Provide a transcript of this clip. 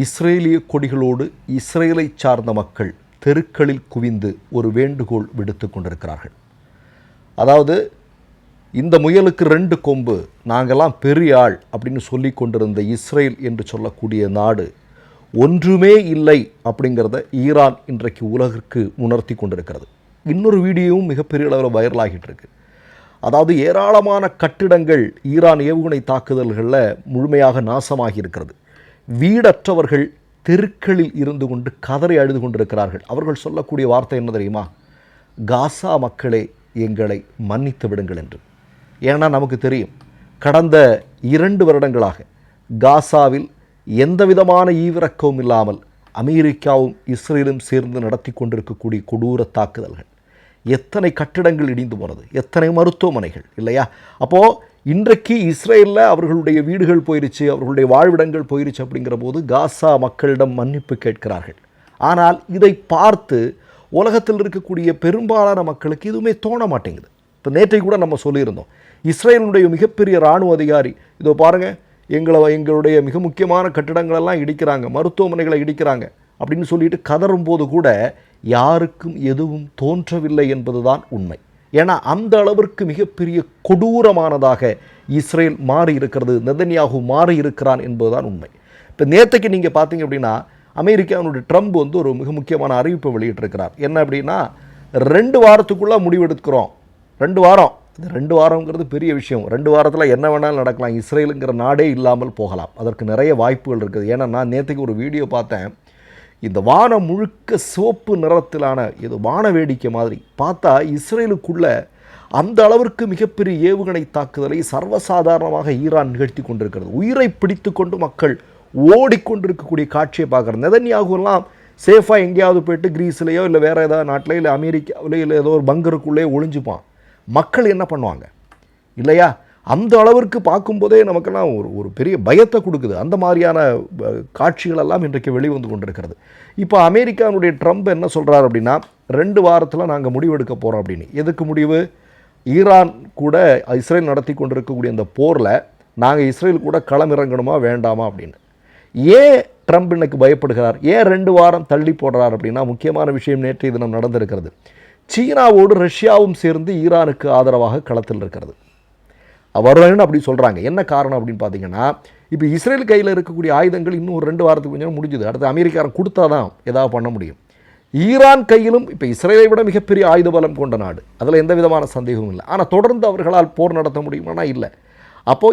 இஸ்ரேலிய கொடிகளோடு இஸ்ரேலை சார்ந்த மக்கள் தெருக்களில் குவிந்து ஒரு வேண்டுகோள் விடுத்து கொண்டிருக்கிறார்கள். அதாவது இந்த முயலுக்கு ரெண்டு கொம்பு நாங்கள்லாம் பெரிய ஆள் அப்படின்னு சொல்லி கொண்டிருந்த இஸ்ரேல் என்று சொல்லக்கூடிய நாடு ஒன்றுமே இல்லை அப்படிங்கிறத ஈரான் இன்றைக்கு உலகிற்கு உணர்த்தி கொண்டிருக்கிறது. இன்னொரு வீடியோவும் மிகப்பெரிய அளவில் வைரலாகிட்டு இருக்கு. அதாவது ஏராளமான கட்டிடங்கள் ஈரான் ஏவுகணை தாக்குதல்களில் முழுமையாக நாசமாகி இருக்கிறது. வீடற்றவர்கள் தெருக்களில் இருந்து கொண்டு கதறி அழுது கொண்டிருக்கிறார்கள். அவர்கள் சொல்லக்கூடிய வார்த்தை என்ன தெரியுமா? காசா மக்களே எங்களை மன்னித்து விடுங்கள் என்று. ஏன்னா நமக்கு தெரியும் கடந்த இரண்டு வருடங்களாக காசாவில் எந்த விதமான ஈவிரக்கமும் இல்லாமல் அமெரிக்காவும் இஸ்ரேலும் சேர்ந்து நடத்தி கொண்டிருக்கக்கூடிய கொடூர தாக்குதல்கள். எத்தனை கட்டிடங்கள் இடிந்து போனது? எத்தனை மருத்துவமனைகள்? இல்லையா? அப்போது இன்றைக்கு இஸ்ரேலில் அவர்களுடைய வீடுகள் போயிருச்சு அவர்களுடைய வாழ்விடங்கள் போயிருச்சு அப்படிங்கிற போது காசா மக்களிடம் மன்னிப்பு கேட்கிறார்கள். ஆனால் இதை பார்த்து உலகத்தில் இருக்கக்கூடிய பெரும்பாலான மக்களுக்கு எதுவுமே தோண மாட்டேங்குது. இப்போ நேற்றை கூட நம்ம சொல்லியிருந்தோம் இஸ்ரேலுடைய மிகப்பெரிய இராணுவ அதிகாரி இதோ பாருங்கள் எங்களை எங்களுடைய மிக முக்கியமான கட்டிடங்களெல்லாம் இடிக்கிறாங்க மருத்துவமனைகளை இடிக்கிறாங்க அப்படின்னு சொல்லிட்டு கதறும் போது கூட யாருக்கும் எதுவும் தோன்றவில்லை என்பதுதான் உண்மை. ஏன்னா அந்த அளவிற்கு மிகப்பெரிய கொடூரமானதாக இஸ்ரேல் மாறி இருக்கிறது நெதன்யாகு மாறி இருக்கிறான் என்பதுதான் உண்மை. இப்போ நேற்றுக்கு நீங்கள் பார்த்தீங்க அப்படின்னா அமெரிக்காவினுடைய ட்ரம்ப் வந்து ஒரு மிக முக்கியமான அறிவிப்பை வெளியிட்டிருக்கிறார். என்ன அப்படின்னா ரெண்டு வாரத்துக்குள்ளே முடிவெடுக்கிறோம். ரெண்டு வாரம். இந்த ரெண்டு வாரங்கிறது பெரிய விஷயம். ரெண்டு வாரத்தில் என்ன வேணாலும் நடக்கலாம். இஸ்ரேலுங்கிற நாடே இல்லாமல் போகலாம். அதற்கு நிறைய வாய்ப்புகள் இருக்குது. ஏன்னா நான் நேற்றுக்கு ஒரு வீடியோ பார்த்தேன். இந்த வானம் முழுக்க சிவப்பு நிறத்திலான இது வான வேடிக்கை மாதிரி. பார்த்தா இஸ்ரேலுக்குள்ள அந்த அளவிற்கு மிகப்பெரிய ஏவுகணை தாக்குதலை சர்வசாதாரணமாக ஈரான் நிகழ்த்தி கொண்டிருக்கிறது. உயிரை பிடித்து கொண்டு மக்கள் ஓடிக்கொண்டிருக்கக்கூடிய காட்சியை பார்க்குறது நெதன்யாகுலாம் சேஃபாக எங்கேயாவது போயிட்டு கிரீஸ்லேயோ இல்லை வேறு ஏதாவது நாட்டிலையோ இல்லை அமெரிக்காவிலையோ இல்லை ஏதோ ஒரு பங்கருக்குள்ளேயே ஒழிஞ்சுப்பான் மக்கள் என்ன பண்ணுவாங்க? இல்லையா? அந்த அளவிற்கு பார்க்கும்போதே நமக்கெல்லாம் ஒரு ஒரு பெரிய பயத்தை கொடுக்குது. அந்த மாதிரியான காட்சிகளெல்லாம் இன்றைக்கு வெளிவந்து கொண்டிருக்கிறது. இப்போ அமெரிக்காவுடைய ட்ரம்ப் என்ன சொல்கிறார் அப்படின்னா ரெண்டு வாரத்தில் நாங்கள் முடிவெடுக்க போகிறோம் அப்படின்னு. எதுக்கு முடிவு? ஈரான் கூட இஸ்ரேல் நடத்தி கொண்டிருக்கக்கூடிய அந்த போரில் நாங்கள் இஸ்ரேல் கூட களமிறங்கணுமா வேண்டாமா அப்படின்னு. ஏன் ட்ரம்ப் இன்னைக்கு பயப்படுகிறார்? ஏன் ரெண்டு வாரம் தள்ளி போடுறார் அப்படின்னா முக்கியமான விஷயம் நேற்று இது நம்ம நடந்திருக்கிறது. சீனாவோடு ரஷ்யாவும் சேர்ந்து ஈரானுக்கு ஆதரவாக களத்தில் இருக்கிறது. வருவேன்னு அப்படி சொல்கிறாங்க என்ன காரணம் அப்படின்னு பார்த்தீங்கன்னா இப்போ இஸ்ரேல் கையில் இருக்கக்கூடிய ஆயுதங்கள் இன்னும் ஒரு ரெண்டு வாரத்துக்கு கொஞ்சம் முடிஞ்சுது. அடுத்து அமெரிக்காரன் கொடுத்தா தான் ஏதாவது பண்ண முடியும். ஈரான் கையிலும் இப்போ இஸ்ரேலை விட மிகப்பெரிய ஆயுத பலம் கொண்ட நாடு. அதில் எந்த விதமான சந்தேகமும் இல்லை. ஆனால் தொடர்ந்து அவர்களால் போர் நடத்த முடியுமானா? இல்லை. அப்போ